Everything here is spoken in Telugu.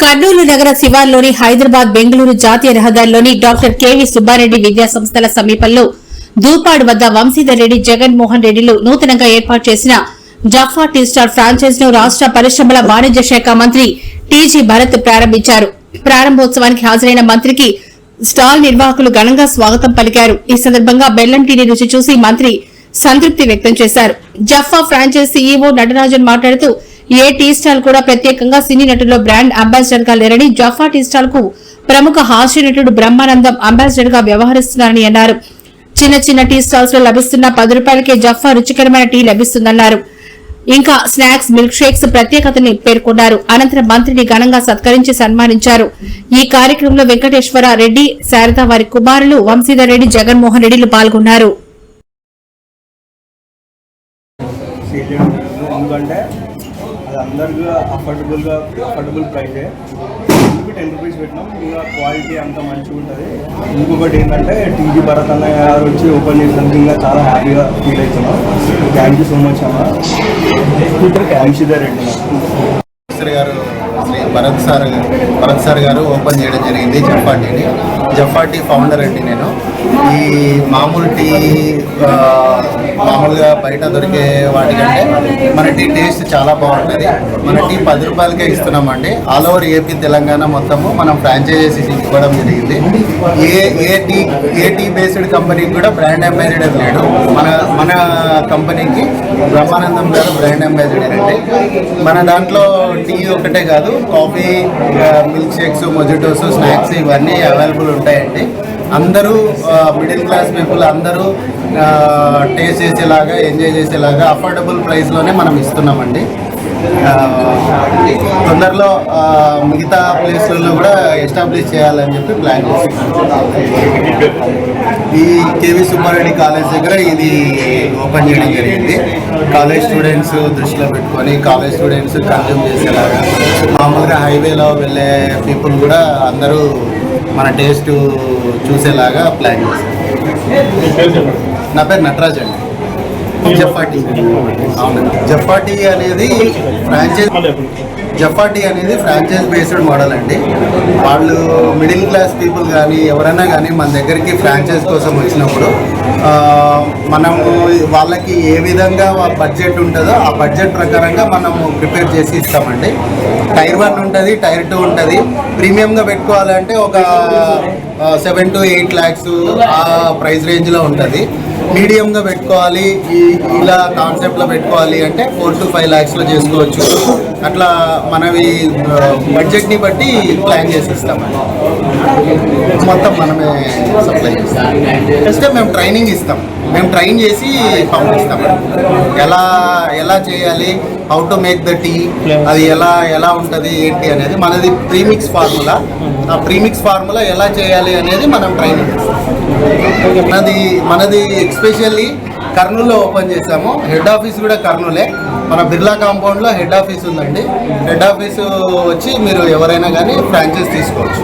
కర్నూలు నగర శివార్లోని హైదరాబాద్ బెంగళూరు జాతీయ రహదారిలోని డాక్టర్ కెవి సుబ్బారెడ్డి విద్యా సంస్థల సమీపంలో దూపాడు వద్ద వంశీధర్ రెడ్డి జగన్మోహన్ రెడ్డిలు నూతనంగా ఏర్పాటు చేసిన జఫా టీ స్టార్ ఫ్రాంచైజ్ను రాష్ట పరిశ్రమల వాణిజ్య శాఖ మంత్రి టీజీ భరత్ ప్రారంభించారు. ప్రారంభోత్సవానికి హాజరైన మంత్రికి స్టాల్ నిర్వాహకులు ఘనంగా స్వాగతం పలికారు. ఈ సందర్భంగా బెల్లం టీని రుచి చూసి మంత్రి సంతృప్తి వ్యక్తం చేశారు. జఫా ఫ్రాంచైజ్ సీఈఓ నటరాజన్ మాట్లాడుతూ ఏ టీ స్టాల్ కూడా ప్రత్యేకంగా సినీ నటుల్లో బ్రాండ్ అంబాసిడర్గా లేరని జఫా టీ స్టాల్కు ప్రముఖ హాస్య నటుడు బ్రహ్మానందం అంబాసిడర్గా వ్యవహరిస్తున్నారని అన్నారు. చిన్న చిన్న టీ స్టాల్స్లో లభిస్తున్న పది రూపాయలకే జఫా రుచికరమైన టీ లభిస్తుందన్నారు. ఇంకా స్నాక్స్ మిల్క్ షేక్స్ ప్రత్యేకతని పేర్కొన్నారు. అనంతరం మంత్రిని ఘనంగా సత్కరించి సన్మానించారు. ఈ కార్యక్రమంలో వెంకటేశ్వర రెడ్డి శారద వారి కుమారులు వంశీధర్ రెడ్డి జగన్మోహన్ రెడ్డిలు పాల్గొన్నారు. ఎందుకంటే అది అందరికీ అఫోర్డబుల్గా అఫోర్డబుల్ ప్రైజే ఎందుకు టెన్ రూపీస్ పెట్టినాం. ఇంకా క్వాలిటీ అంత మంచిగా ఉంటుంది. ఇంకొకటి ఏంటంటే టీజీ భరత్ అన్న గారు వచ్చి ఓపెన్ చేసినందుకు ఇంకా చాలా హ్యాపీగా ఫీల్ అవుతున్నాం. థ్యాంక్ యూ సో మచ్ అన్న వంశీధర్ రెడ్డి మినిస్టర్ గారు భరత్ సార్ భరత్ సార్ గారు ఓపెన్ చేయడం జరిగింది జఫాటీని. జఫాటీ ఫౌండర్ అండి నేను. ఈ మామూలు టీ మామూలుగా బయట దొరికే వాటికంటే మన టీ టేస్ట్ చాలా బాగుంటుంది. మన టీ పది రూపాయలకే ఇస్తున్నామండి. ఆల్ ఓవర్ ఏపీ తెలంగాణ మొత్తము మనం ఫ్రాంచైజీస్ ఇవ్వడం జరిగింది. A a tea a tea based కంపెనీకి కూడా బ్రాండ్ అంబాసిడర్ లేడు. మన మన కంపెనీకి బ్రహ్మానందం గారు బ్రాండ్ అంబాసిడర్ అండి. మన దాంట్లో టీ ఒకటే కాదు coffee milk shakes mojitos snacks ఇవన్నీ అవైలబుల్ ఉంటాయండి. అందరూ మిడిల్ క్లాస్ పీపుల్ అందరూ టేస్ట్ చేసేలాగా ఎంజాయ్ చేసేలాగా అఫోర్డబుల్ ప్రైస్లోనే మనం ఇస్తున్నామండి. తొందరలో మిగతా ప్లేస్లలో కూడా ఎస్టాబ్లిష్ చేయాలని చెప్పి ప్లాన్ చేసి ఈ కేవీ సుబ్బారెడ్డి కాలేజ్ దగ్గర ఇది ఓపెన్ చేయడం జరిగింది. కాలేజ్ స్టూడెంట్స్ దృష్టిలో పెట్టుకొని కాలేజ్ స్టూడెంట్స్ కన్జ్యూమ్ చేసేలాగా మామూలుగా హైవేలో వెళ్ళే పీపుల్ కూడా అందరూ మన టేస్ట్ చూసేలాగా ప్లాన్ చేశారు. నా పేరు నటరాజ్ అండి. జఫాటీ. అవునండి జఫాటీ అనేది ఫ్రాంచైజ్ జఫాటీ అనేది ఫ్రాంచైజ్ బేస్డ్ మోడల్ అండి. వాళ్ళు మిడిల్ క్లాస్ పీపుల్ కానీ ఎవరైనా కానీ మన దగ్గరికి ఫ్రాంచైజ్ కోసం వచ్చినప్పుడు మనము వాళ్ళకి ఏ విధంగా బడ్జెట్ ఉంటుందో ఆ బడ్జెట్ ప్రకారంగా మనము ప్రిపేర్ చేసి ఇస్తామండి. టైర్ వన్ ఉంటుంది టైర్ టూ ఉంటుంది. ప్రీమియంగా పెట్టుకోవాలంటే ఒక సెవెన్ టు ఎయిట్ ల్యాక్స్ ఆ ప్రైస్ రేంజ్లో ఉంటుంది. మీడియంగా పెట్టుకోవాలి ఈ ఇలా కాన్సెప్ట్లో పెట్టుకోవాలి అంటే ఫోర్ టు ఫైవ్ ల్యాక్స్లో చేసుకోవచ్చు. అట్లా మనవి బడ్జెట్ని బట్టి ప్లాన్ చేసి ఇస్తామండి మొత్తం మనమే సప్లై చేస్తాం. జస్ట్ మేము ట్రైనింగ్ ఇస్తాం. మేము ట్రైన్ చేసి పంపిస్తాం. ఎలా ఎలా చేయాలి how to make the tea అది ఎలా ఎలా ఉంటుంది ఏంటి అనేది మనది ప్రీమిక్స్ ఫార్ములా ఆ ప్రీమిక్స్ ఫార్ములా ఎలా చేయాలి అనేది మనం ట్రైనింగ్ ఇస్తాం మనది మనది ఎక్స్పెషల్లీ కర్నూలులో ఓపెన్ చేసాము హెడ్ ఆఫీస్ కూడా కర్నూలే. మన బిర్లా కాంపౌండ్లో హెడ్ ఆఫీస్ ఉందండి. హెడ్ ఆఫీస్ వచ్చి మీరు ఎవరైనా కానీ ఫ్రాంచైజ్ తీసుకోవచ్చు.